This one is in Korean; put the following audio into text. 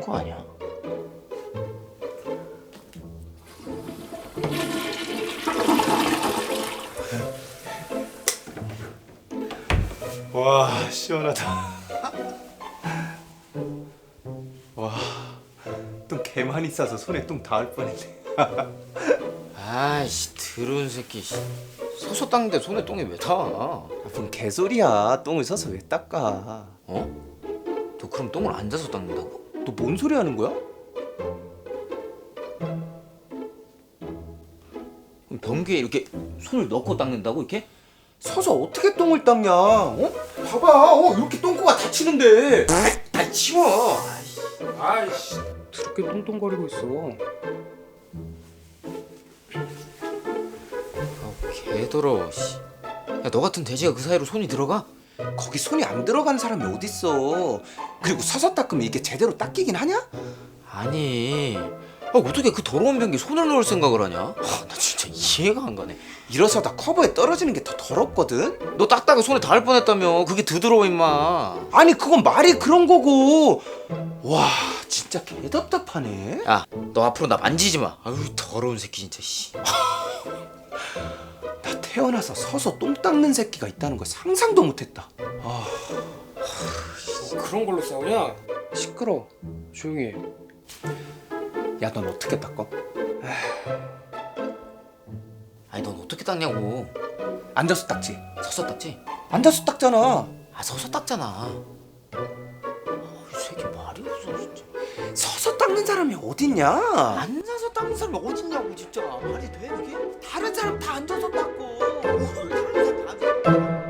거 아니야? 와 시원하다. 와, 똥 개 많이 싸서 손에 똥 닿을 뻔했네. 아이씨 드러운 새끼 씨. 서서 닦는데 손에 똥이 왜 닿아? 아, 뭔 개소리야. 똥을 싸서 왜 닦아? 어? 너 그럼 똥을 앉아서 닦는다고? 너 뭔 소리 하는 거야? 그럼 변기에 이렇게 손을 넣고 닦는다고 이렇게? 서서 어떻게 똥을 닦냐? 어? 봐봐, 어 이렇게 똥꼬가 다치는데. 아 치워. 아이씨 드럽게 똥똥거리고 있어 개 더러워. 씨. 야 너 같은 돼지가 그 사이로 손이 들어가? 거기 손이 안 들어간 사람이 어딨어? 그리고 서서 닦으면 이게 제대로 닦이긴 하냐? 아니. 아, 어떻게 그 더러운 변기에 손을 넣을 생각을 하냐? 아, 나 진짜 이해가 안 가네. 일어서다 커버에 떨어지는 게 더 더럽거든. 너 닦다가 손에 닿을 뻔했다며. 그게 더러워 임마. 아니 그건 말이 그런 거고. 와, 진짜 개 답답하네. 야, 너 앞으로 나 만지지 마. 아유 더러운 새끼 진짜. 씨. 나 태어나서 서서 똥 닦는 새끼가 있다는 걸 상상도 못했다. 아, 뭐 그런 걸로 싸우냐? 시끄러 조용히 해 야, 넌 어떻게 닦어? 아니 넌 어떻게 닦냐고. 앉아서 닦지. 서서 닦지? 앉아서 닦잖아. 아 서서 닦잖아. 아, 이 새끼 말이 없어 진짜. 서서 닦는 사람이 어딨냐? 앉아 딴 사람이 어딨냐고 진짜. 말이 돼 이게? 다른 사람 다 앉아서 닦고. 다른 사람 다 앉아서 닦고.